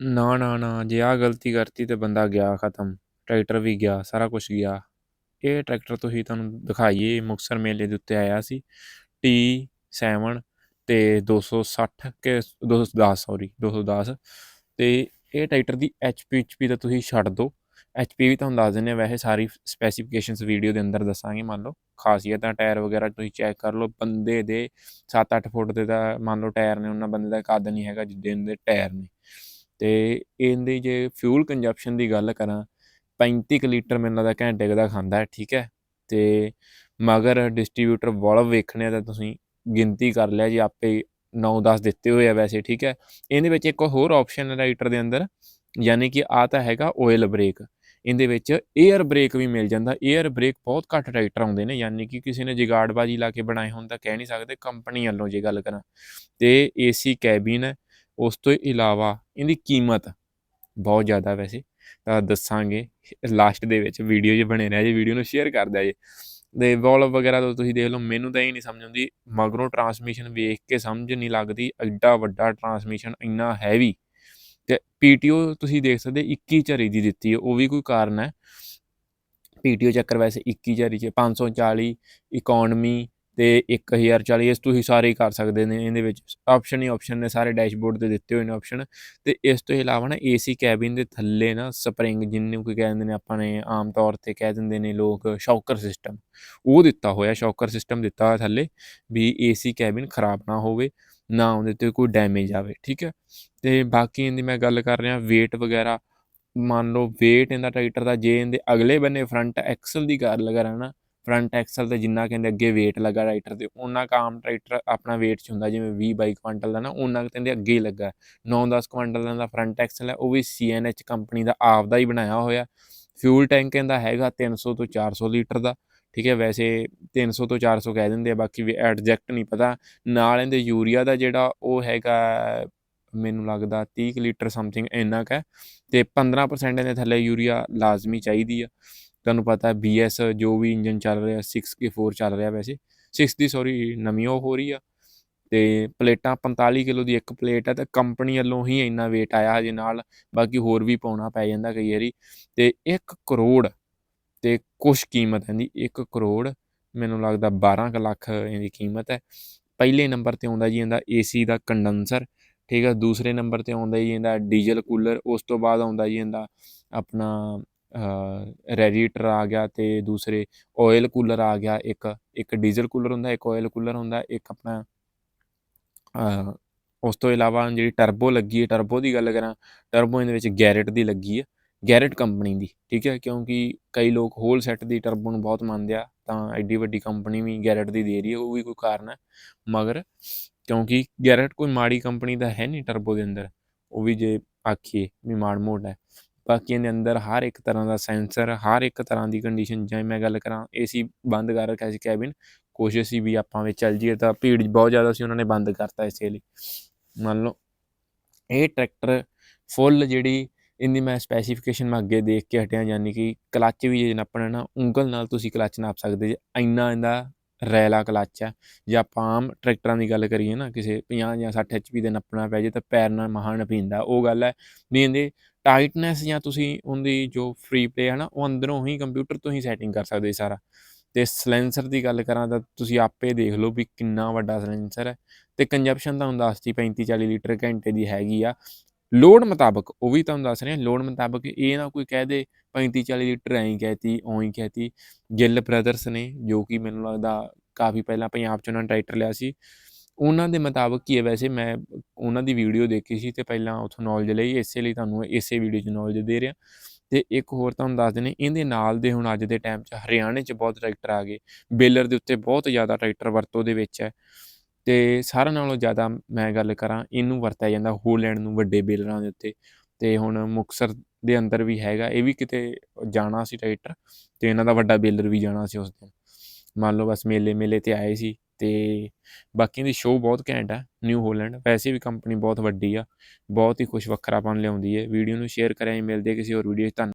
ਨਾ ਨਾ ਨਾ, ਜੇ ਆਹ ਗਲਤੀ ਕਰਤੀ ਤੇ ਬੰਦਾ ਗਿਆ ਖਤਮ, ਟਰੈਕਟਰ ਵੀ ਗਿਆ, ਸਾਰਾ ਕੁਛ ਗਿਆ। ਇਹ ਟਰੈਕਟਰ ਤੁਸੀਂ ਤੁਹਾਨੂੰ ਦਿਖਾਈਏ, ਮੁਕਤਸਰ ਮੇਲੇ ਦੇ ਉੱਤੇ ਆਇਆ ਸੀ, ਟੀ 7 ਤੇ 260 ਕੇ 210 ਸੌਰੀ 210 ਤੇ ਇਹ ਟਰੈਕਟਰ ਦੀ ਐਚਪੀ ਐਚਪੀ ਤਾਂ ਤੁਸੀਂ ਛੱਡ ਦਿਓ ਐਚਪੀ ਵੀ ਤੁਹਾਨੂੰ ਦੱਸ ਦਿੰਦੇ ਆ, ਵੈਸੇ ਸਾਰੀ ਸਪੈਸੀਫਿਕੇਸ਼ਨਸ ਵੀਡੀਓ ਦੇ ਅੰਦਰ ਦੱਸਾਂਗੇ, ਮੰਨ ਲਓ। ਖਾਸੀਅਤਾਂ ਟਾਇਰ ਵਗੈਰਾ ਤੁਸੀਂ ਚੈੱਕ ਕਰ ਲਓ, ਬੰਦੇ ਦੇ 7-8 ਫੁੱਟ ਦੇ ਤਾਂ ਮੰਨ ਲਓ ਟਾਇਰ ਨੇ, ਉਹਨਾਂ ਬੰਦੇ ਦਾ ਕੱਦ ਨਹੀਂ ਹੈਗਾ ਜਿੱਡੇ ਦੇ ਟਾਇਰ ਨੇ। ਤੇ ਇਹਦੀ ਜੇ ਫਿਊਲ ਕੰਜਪਸ਼ਨ ਦੀ ਗੱਲ ਕਰਾਂ 35 ਕੁ ਲੀਟਰ ਮੈਨੂੰ ਲੱਗਦਾ ਘੰਟੇ ਦਾ ਖਾਂਦਾ ਹੈ, ਠੀਕ ਹੈ? ਤੇ ਮਗਰ ਡਿਸਟ੍ਰੀਬਿਊਟਰ ਵਾਲਵ ਵੇਖਣੇ ਆ ਤਾਂ ਤੁਸੀਂ ਗਿਣਤੀ ਕਰ ਲਿਆ ਜੀ, ਆਪੇ 9-10 ਦਿੱਤੇ ਹੋਏ ਆ ਵੈਸੇ, ਠੀਕ ਹੈ? ਇਹਦੇ ਵਿੱਚ ਇੱਕ ਹੋਰ ਆਪਸ਼ਨ ਹੈ ਰਾਈਟਰ ਦੇ ਅੰਦਰ, ਯਾਨੀ ਕਿ ਆ ਤਾਂ ਹੈਗਾ ਆਇਲ ਬ੍ਰੇਕ ਇਹਦੇ ਵਿੱਚ 에ਅਰ ਬ੍ਰੇਕ ਵੀ ਮਿਲ ਜਾਂਦਾ 에ਅਰ ਬ੍ਰੇਕ ਬਹੁਤ ਘੱਟ ਟਰੈਕਟਰ ਆਉਂਦੇ ਨੇ, ਯਾਨੀ ਕਿ ਕਿਸੇ ਨੇ ਜਿਗਾੜਬਾਜੀ ਲਾ ਕੇ ਬਣਾਏ ਹੋਣ ਤਾਂ ਕਹਿ ਨਹੀਂ ਸਕਦੇ ਕੰਪਨੀ ਵੱਲੋਂ ਜੇ ਗੱਲ ਕਰਾਂ। ਤੇ ਏਸੀ ਕੈਬਿਨ ਹੈ ਉਸ ਤੋਂ ਇਲਾਵਾ ਇਹਦੀ ਕੀਮਤ ਬਹੁਤ ਜ਼ਿਆਦਾ ਵੈਸੇ। ਤਾਂ ਦੱਸਾਂਗੇ ਲਾਸਟ ਦੇ ਵਿੱਚ ਵੀਡੀਓ ਜੇ ਬਣੇ ਰਹਿ ਜੇ ਵੀਡੀਓ ਨੂੰ ਸ਼ੇਅਰ ਕਰ ਦਿਆ ਜੇ। ਤੇ ਵੋਲਵ ਵਗੈਰਾ ਤੋਂ ਤੁਸੀਂ ਦੇਖ ਲਓ, ਮੈਨੂੰ ਤਾਂ ਇਹ ਨਹੀਂ ਸਮਝ ਆਉਂਦੀ, ਮਗਰੋਂ ਟਰਾਂਸਮਿਸ਼ਨ ਵੇਖ ਕੇ ਸਮਝ ਨਹੀਂ ਲੱਗਦੀ, ਐਡਾ ਵੱਡਾ ਟਰਾਂਸਮਿਸ਼ਨ ਇੰਨਾ ਹੈਵੀ ਤੇ ਪੀਟੀਓ ਤੁਸੀਂ ਦੇਖ ਸਕਦੇ 21 ਝਰੀ ਦੀ ਦਿੱਤੀ ਹੈ, ਉਹ ਵੀ ਕੋਈ ਕਾਰਨ ਹੈ। ਪੀਟੀਓ ਚੱਕਰ ਵੈਸੇ 21 ਝਰੀ ਚ 540 ਇਕਨੋਮੀ ਤੇ 1040 ਇਸ ਤੋਂ ਹੀ ਸਾਰੇ ਕਰ ਸਕਦੇ ਨੇ ਇਹਦੇ ਵਿੱਚ। ਆਪਸ਼ਨ ਹੀ ਆਪਸ਼ਨ ਨੇ, ਸਾਰੇ ਡੈਸ਼ਬੋਰਡ ਤੇ ਦਿੱਤੇ ਹੋਏ ਨੇ ਆਪਸ਼ਨ ਤੇ ਇਸ ਤੋਂ ਇਲਾਵਾ ਨਾ ਏਸੀ ਕੈਬਿਨ ਦੇ ਥੱਲੇ ਨਾ ਸਪਰਿੰਗ ਜਿੰਨੂੰ ਕੋਈ ਕਹਿੰਦੇ ਨੇ ਆਪਾਂ ਨੇ ਆਮ ਤੌਰ ਤੇ ਕਹਿ ਦਿੰਦੇ ਨੇ ਲੋਕ ਸ਼ੌਕਰ ਸਿਸਟਮ ਉਹ ਦਿੱਤਾ ਹੋਇਆ, ਸ਼ੌਕਰ ਸਿਸਟਮ ਦਿੱਤਾ ਹੋਇਆ ਥੱਲੇ ਵੀ ਏਸੀ ਕੈਬਿਨ ਖਰਾਬ ਨਾ ਹੋਵੇ, ਨਾ ਉਹਦੇ ਤੇ ਕੋਈ ਡੈਮੇਜ ਆਵੇ, ਠੀਕ ਹੈ? ਤੇ ਬਾਕੀ ਇਹਦੀ ਮੈਂ ਗੱਲ ਕਰ ਰਿਹਾ, weight ਵਗੈਰਾ, ਮੰਨ ਲਓ weight ਇਹਦਾ ਟਰੈਕਟਰ ਦਾ, ਜੇ ਇਹਦੇ ਅਗਲੇ ਬੰਨੇ ਫਰੰਟ ਐਕਸਲ ਦੀ ਗੱਲ ਕਰਾਂ ਨਾ ਫਰੰਟ ਐਕਸਲ ਤੇ ਜਿੰਨਾ ਕਹਿੰਦੇ ਅੱਗੇ weight ਲੱਗਾ ਰਾਈਟਰ ਤੇ ਉਹਨਾਂ ਕਾਮ ਟਰੈਕਟਰ ਆਪਣਾ weight ਚ ਹੁੰਦਾ, ਜਿਵੇਂ 20 22 ਕੁਇੰਟਲ ਦਾ ਨਾ ਉਹਨਾਂ ਕਹਿੰਦੇ ਅੱਗੇ ਹੀ ਲੱਗਾ। 9-10 ਕੁਇੰਟਲ ਦਾ ਫਰੰਟ ਐਕਸਲ ਹੈ, ਉਹ ਵੀ CNH ਕੰਪਨੀ ਦਾ ਆਪ ਦਾ ਹੀ ਬਣਾਇਆ ਹੋਇਆ। ਫਿਊਲ ਟੈਂਕ ਇਹਦਾ ਹੈਗਾ 300 ਤੋਂ 400 ਲੀਟਰ ਦਾ, ਠੀਕ ਹੈ, ਵੈਸੇ 300 ਤੋਂ 400 ਕਹਿ ਦਿੰਦੇ ਆ, ਬਾਕੀ ਵੀ ਐਡਜੈਕਟ ਨਹੀਂ ਪਤਾ। ਨਾਲ ਇਹਦੇ ਯੂਰੀਆ ਦਾ ਜਿਹੜਾ ਉਹ ਹੈਗਾ, ਮੈਨੂੰ ਲੱਗਦਾ 30 ਲੀਟਰ ਸਮਥਿੰਗ ਇੰਨਾ ਕ ਹੈ, ਤੇ 15% ਇਹਦੇ ਥੱਲੇ ਯੂਰੀਆ ਲਾਜ਼ਮੀ ਚਾਹੀਦੀ ਆ। ਤੁਹਾਨੂੰ ਪਤਾ BS ਜੋ ਵੀ ਇੰਜਨ ਚੱਲ ਰਿਹਾ 6K4 ਚੱਲ ਰਿਹਾ ਵੈਸੇ। 6 ਦੀ ਸੌਰੀ ਨਵੀਂ ਉਹ ਹੋ ਰਹੀ ਆ। ਤੇ ਪਲੇਟਾਂ 45 ਕਿਲੋ ਦੀ ਇੱਕ ਪਲੇਟ ਹੈ ਤੇ ਕੰਪਨੀ ਵੱਲੋਂ ਹੀ ਇੰਨਾ weight ਆਇਆ ਹਜੇ ਨਾਲ, ਬਾਕੀ ਹੋਰ ਵੀ ਪਾਉਣਾ ਪੈ ਜਾਂਦਾ ਕਈ ਵਾਰੀ। ਤੇ 1 ਕਰੋੜ ਤੇ ਕੁਛ ਕੀਮਤ ਇਹਦੀ 1 ਕਰੋੜ ਮੈਨੂੰ ਲੱਗਦਾ 12 ਕੁ ਲੱਖ ਇਹਦੀ ਕੀਮਤ ਹੈ। ਪਹਿਲੇ ਨੰਬਰ ਤੇ ਆਉਂਦਾ ਜੀ ਇਹਦਾ ਏਸੀ ਦਾ ਕੰਡੈਂਸਰ ਠੀਕ ਹੈ ਦੂਸਰੇ ਨੰਬਰ ਤੇ ਆਉਂਦਾ ਜੀ ਇਹਦਾ ਡੀਜ਼ਲ ਕੂਲਰ ਉਸ ਤੋਂ ਬਾਅਦ ਆਉਂਦਾ ਜੀ ਇਹਦਾ ਆਪਣਾ ਰੈਡੀਏਟਰ ਆ ਗਿਆ ਤੇ ਦੂਸਰੇ ਆਇਲ ਕੂਲਰ ਆ ਗਿਆ, ਇੱਕ ਇੱਕ ਡੀਜ਼ਲ ਕੂਲਰ ਹੁੰਦਾ, ਇੱਕ ਆਇਲ ਕੂਲਰ ਹੁੰਦਾ, ਇੱਕ ਆਪਣਾ ਉਸ ਤੋਂ ਇਲਾਵਾ ਜਿਹੜੀ ਟਰਬੋ ਲੱਗੀ ਹੈ ਟਰਬੋ ਦੀ ਗੱਲ ਕਰਾਂ ਟਰਬੋ ਇਹਦੇ ਵਿੱਚ ਗੈਰਟ ਦੀ ਲੱਗੀ ਹੈ ਗੈਰਟ ਕੰਪਨੀ ਦੀ, ਠੀਕ ਹੈ, ਕਿਉਂਕਿ ਕਈ ਲੋਕ ਹੋਲ ਸੈੱਟ ਦੀ ਟਰਬੋ ਨੂੰ ਬਹੁਤ ਮੰਨਦੇ ਆ, ਤਾਂ ਐਡੀ ਵੱਡੀ ਕੰਪਨੀ ਵੀ ਗੈਰਟ ਦੀ ਦੇ ਰਹੀ ਹੈ, ਉਹ ਵੀ ਕੋਈ ਕਾਰਨ ਹੈ, ਮਗਰ ਕਿਉਂਕਿ ਗੈਰਟ ਕੋਈ ਮਾੜੀ ਕੰਪਨੀ ਦਾ ਹੈ ਨਹੀਂ ਟਰਬੋ ਦੇ ਅੰਦਰ, ਉਹ ਵੀ ਜੇ ਆਖੀਏ ਵੀ ਮਾੜ ਮੋੜ ਹੈ। ਬਾਕੀਆਂ ਦੇ ਅੰਦਰ ਹਰ ਇੱਕ ਤਰ੍ਹਾਂ ਦਾ ਸੈਂਸਰ ਹਰ ਇੱਕ ਤਰ੍ਹਾਂ ਦੀ ਕੰਡੀਸ਼ਨ ਜਿਵੇਂ ਮੈਂ ਗੱਲ ਕਰਾਂ ਏਸੀ ਬੰਦ ਕਰ ਰੱਖਿਆ ਸੀ ਕੈਬਿਨ ਕੋਸ਼ਿਸ਼ ਸੀ ਵੀ ਆਪਾਂ ਵੀ ਚੱਲ ਜੀਏ ਤਾਂ ਭੀੜ ਬਹੁਤ ਜ਼ਿਆਦਾ ਸੀ, ਉਹਨਾਂ ਨੇ ਬੰਦ ਕਰਤਾ ਇਸੇ ਲਈ। ਮੰਨ ਲਓ, ਇਹ ਟਰੈਕਟਰ ਫੁੱਲ ਜਿਹੜੀ ਇਹਦੀ ਮੈਂ ਸਪੈਸੀਫਿਕੇਸ਼ਨ ਮੈਂ ਅੱਗੇ ਦੇਖ ਕੇ ਹਟਿਆ, ਯਾਨੀ ਕਿ ਕਲੱਚ ਵੀ ਜੇ ਨੱਪਣਾ ਨਾ, ਉਂਗਲ ਨਾਲ ਤੁਸੀਂ ਕਲੱਚ ਨਾਪ ਸਕਦੇ ਜੇ, ਇੰਨਾ ਇਹਦਾ ਰੈਲਾ ਕਲੱਚ ਆ। ਜੇ ਆਪਾਂ ਆਮ ਟਰੈਕਟਰਾਂ ਦੀ ਗੱਲ ਕਰੀਏ ਨਾ, ਕਿਸੇ 50 ਜਾਂ 60 ਐਚਪੀ ਦੇ ਨੱਪਣਾ ਪੈ ਜੇ ਤਾਂ ਪੈਰ ਨਾਲ ਮਹਾਨ ਪੀਂਦਾ। ਉਹ ਗੱਲ ਹੈ ਵੀ ਇਹਦੇ ਟਾਈਟਨੈਸ ਜਾਂ ਤੁਸੀਂ ਉਹਦੀ ਜੋ ਫ੍ਰੀ ਪਲੇ ਹੈ ਨਾ, ਉਹ ਅੰਦਰੋਂ ਹੀ ਕੰਪਿਊਟਰ ਤੋਂ ਹੀ ਸੈਟਿੰਗ ਕਰ ਸਕਦੇ ਸਾਰਾ। ਤੇ ਸਲੈਂਸਰ ਦੀ ਗੱਲ ਕਰਾਂ ਤਾਂ ਤੁਸੀਂ ਆਪੇ ਦੇਖ ਲਓ ਵੀ ਕਿੰਨਾ ਵੱਡਾ ਸਲੈਂਸਰ ਹੈ। ਤੇ ਕੰਜਪਸ਼ਨ ਤੁਹਾਨੂੰ ਦੱਸਤੀ 35 40 ਲੀਟਰ ਘੰਟੇ ਦੀ ਹੈਗੀ ਆ। ਲੋਡ ਮੁਤਾਬਕ, ਉਹ ਵੀ ਤੁਹਾਨੂੰ ਦੱਸ ਰਿਹਾ ਲੋਡ ਮੁਤਾਬਕ ਇਹ ਨਾ ਕੋਈ ਕਹਿ ਦੇ 35 40 ਲੀਟਰ ਐਂ ਕਹਿਤੀ ਓਂ ਹੀ ਕਹਿਤੀ। ਗਿੱਲ ਬ੍ਰਦਰਸ ਨੇ, ਜੋ ਕਿ ਮੈਨੂੰ ਲੱਗਦਾ ਕਾਫੀ ਪਹਿਲਾਂ ਪੰਜਾਬ 'ਚ ਉਹਨਾਂ ਨੇ ਟਰੈਕਟਰ ਲਿਆ ਸੀ, ਉਹਨਾਂ ਦੇ ਮੁਤਾਬਕ ਕੀ ਹੈ ਵੈਸੇ ਮੈਂ ਉਹਨਾਂ ਦੀ ਵੀਡੀਓ ਦੇਖੀ ਸੀ ਤੇ ਪਹਿਲਾਂ ਉਥੋਂ ਨੌਲੇਜ ਲਈ, ਇਸੇ ਲਈ ਤੁਹਾਨੂੰ ਇਸੇ ਵੀਡੀਓ 'ਚ ਨੌਲੇਜ ਦੇ ਰਿਹਾ। ਤੇ ਇੱਕ ਹੋਰ ਤੁਹਾਨੂੰ ਦੱਸ ਦਿੰਦੇ, ਇਹਦੇ ਨਾਲ ਦੇ ਹੁਣ ਅੱਜ ਦੇ ਟਾਈਮ 'ਚ ਹਰਿਆਣੇ 'ਚ ਬਹੁਤ ਟਰੈਕਟਰ ਆ ਗਏ। ਬੇਲਰ ਦੇ ਉੱਤੇ ਬਹੁਤ ਜ਼ਿਆਦਾ ਟਰੈਕਟਰ ਵਰਤੋਂ ਦੇ ਵਿੱਚ ਹੈ। ਤੇ ਸਾਰਿਆਂ ਨਾਲੋਂ ਜ਼ਿਆਦਾ ਮੈਂ ਗੱਲ ਕਰਾਂ, ਇਹਨੂੰ ਵਰਤਿਆ ਜਾਂਦਾ ਹੋਲੈਂਡ ਨੂੰ ਵੱਡੇ ਬੇਲਰਾਂ ਦੇ ਉੱਤੇ। ਤੇ ਹੁਣ ਮੁਕਸਰ ਦੇ ਅੰਦਰ ਵੀ ਹੈਗਾ, ਇਹ ਵੀ ਕਿਤੇ ਜਾਣਾ ਸੀ ਟਰੈਕਟਰ ਤੇ ਇਹਨਾਂ ਦਾ ਵੱਡਾ ਬੇਲਰ ਵੀ ਜਾਣਾ ਸੀ ਉਸ ਦਿਨ। ਮੰਨ ਲਓ ਬਸ ਮੇਲੇ ਮੇਲੇ ਤੇ ਆਏ ਸੀ। ਤੇ ਬਾਕੀ ਦੀ ਸ਼ੋਅ ਬਹੁਤ ਘੈਂਟ ਆ ਨਿਊ ਹੋਲੈਂਡ ਵੈਸੇ ਵੀ ਕੰਪਨੀ ਬਹੁਤ ਵੱਡੀ ਆ, ਬਹੁਤ ਹੀ ਕੁਝ ਵੱਖਰਾਪਨ ਲਿਆਉਂਦੀ ਹੈ ਵੀਡੀਓ ਨੂੰ ਸ਼ੇਅਰ ਕਰਿਆ ਮਿਲਦੇ ਕਿਸੇ ਹੋਰ ਵੀਡੀਓ 'ਚ, ਧੰਨ